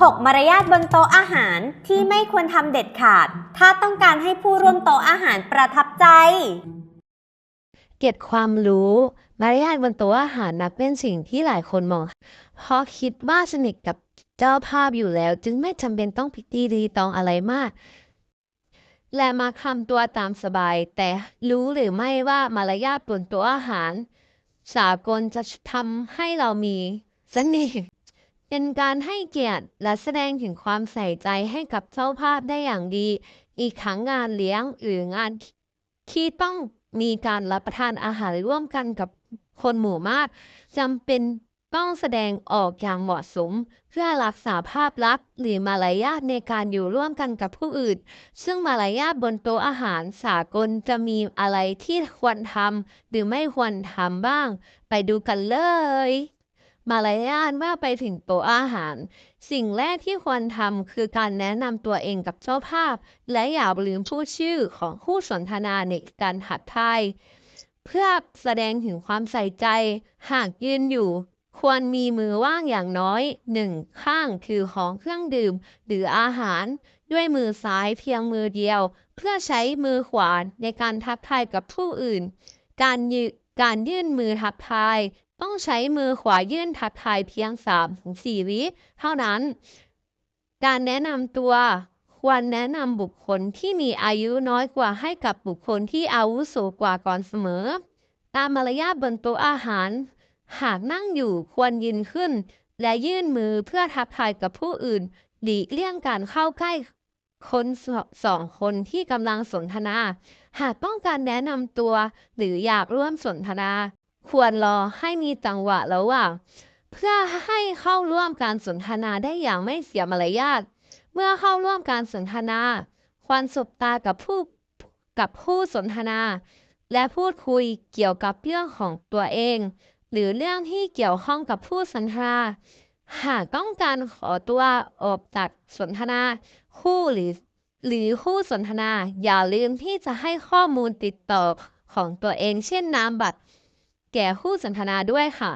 6. มารยาทบนโต๊ะอาหารที่ไม่ควรทำเด็ดขาด ถ้าต้องการให้ผู้ร่วมโต๊ะอาหารประทับใจ เก็บความรู้ มารยาทบนโต๊ะอาหารนับเป็นสิ่งที่หลายคนมอง เพราะคิดว่าสนิทกับเจ้าภาพอยู่แล้ว จึงไม่จำเป็นต้องพิธีรีตองอะไรมาก และมาทำตัวตามสบาย แต่รู้หรือไม่ว่ามารยาทบนโต๊ะอาหาร สากลจะทำให้เรามีเสน่ห์ เป็นการให้เกียรติและแสดงถึงความใส่ใจให้กับเจ้าภาพได้อย่างดี อีกครั้งงานเลี้ยงหรืองานที่ต้องมีการรับประทานอาหารร่วมกันกับคนหมู่มากจำเป็นต้องแสดงออกอย่างเหมาะสม เพื่อรักษาภาพลักษณ์หรือมารยาทในการอยู่ร่วมกันกับผู้อื่น ซึ่งมารยาทบนโต๊ะอาหารสากลจะมีอะไรที่ควรทำหรือไม่ควรทำบ้าง ไปดูกันเลย มารยาทเมื่อไปถึงโต๊ะอาหาร สิ่งแรกที่ควรทำคือการแนะนำตัวเองกับเจ้าภาพ และอย่าลืมพูดชื่อของผู้สนทนาในการหัดทายเพื่อแสดงถึงความใส่ใจ หากยืนอยู่ ควรมีมือว่างอย่างน้อยหนึ่งข้างถือของเครื่องดื่ม หรืออาหาร ด้วยมือซ้ายเพียงมือเดียว เพื่อใช้มือขวาในการทักทายกับผู้อื่น การยืการยื่นมือทักทาย ต้องใช้มือขวายื่นทักทายเพียง3-4วิเท่านั้น การแนะนำตัวควรแนะนำบุคคลที่มีอายุน้อยกว่าให้กับบุคคลที่อาวุโสกว่าก่อนเสมอ ตามมารยาทบนโต๊ะอาหาร หากนั่งอยู่ควรยืนขึ้น และยื่นมือเพื่อทักทายกับผู้อื่น หลีกเลี่ยงการเข้าใกล้คนสสองคนที่กำลังสนทนา หากต้องการแนะนำตัว หรืออยากร่วมสนทนา ควรรอให้มีจังหวะระหว่างเพื่อให้เข้าร่วมการสนทนาได้อย่างไม่เสียมารยาท เมื่อเข้าร่วมการสนทนา ควรสบตากับผู้กับผู้สนทนา และพูดคุยเกี่ยวกับเรื่องของตัวเอง หรือเรื่องที่เกี่ยวข้องกับผู้สนทนา หากต้องการขอตัวออกจากสนทนา คู่หรือหรือคู่สนทนา อย่าลืมที่จะให้ข้อมูลติดต่อของตัวเอง เช่นนามบัตร แก่คู่สนทนาด้วยค่ะ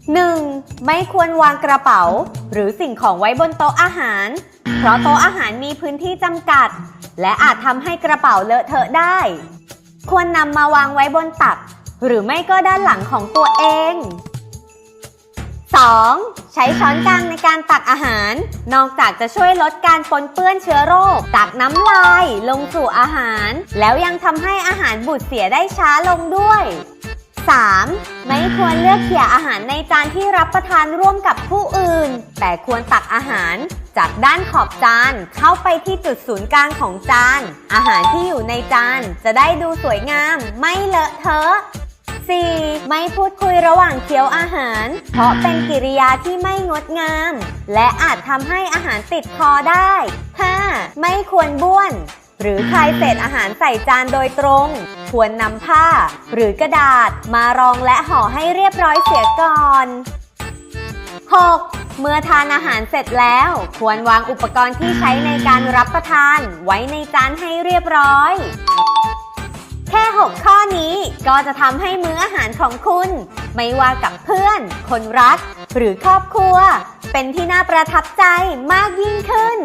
1. ไม่ควรวางกระเป๋า หรือสิ่งของไว้บนโต๊ะอาหาร เพราะโต๊ะอาหารมีพื้นที่จำกัด และอาจทำให้กระเป๋าเลอะเทอะได้ ควรนำมาวางไว้บนตัก หรือไม่ก็ด้านหลังของตัวเอง 2. ใช้ช้อนกลางในการตักอาหาร นอกจากจะช่วยลดการปนเปื้อนเชื้อโรคจากน้ำลายลงสู่อาหาร แล้วยังทำให้อาหารบูดเสียได้ช้าลงด้วย 3. ไม่ควรเลือกเขี่ยอาหารในจานที่รับประทานร่วมกับผู้อื่น แต่ควรตักอาหาร จากด้านขอบจานเข้าไปที่จุดศูนย์กลางของจาน อาหารที่อยู่ในจานจะได้ดูสวยงาม ไม่เลอะเทอะ 4. ไม่พูดคุยระหว่างเคี้ยวอาหาร เพราะเป็นกิริยาที่ไม่งดงาม และอาจทำให้อาหารติดคอได้ 5. ไม่ควรบ้วน หรือคลายเศษอาหารใส่จานโดยตรง ควรนำผ้า หรือกระดาษมารองและห่อให้เรียบร้อยเสียก่อน 6. เมื่อทานอาหารเสร็จแล้ว ควรวางอุปกรณ์ที่ใช้ในการรับประทาน ไว้ในจานให้เรียบร้อย แค่ 6 ข้อนี้ก็จะทำให้มื้ออาหารของคุณ ไม่ว่ากับเพื่อน คนรัก หรือครอบครัว เป็นที่น่าประทับใจมากยิ่งขึ้น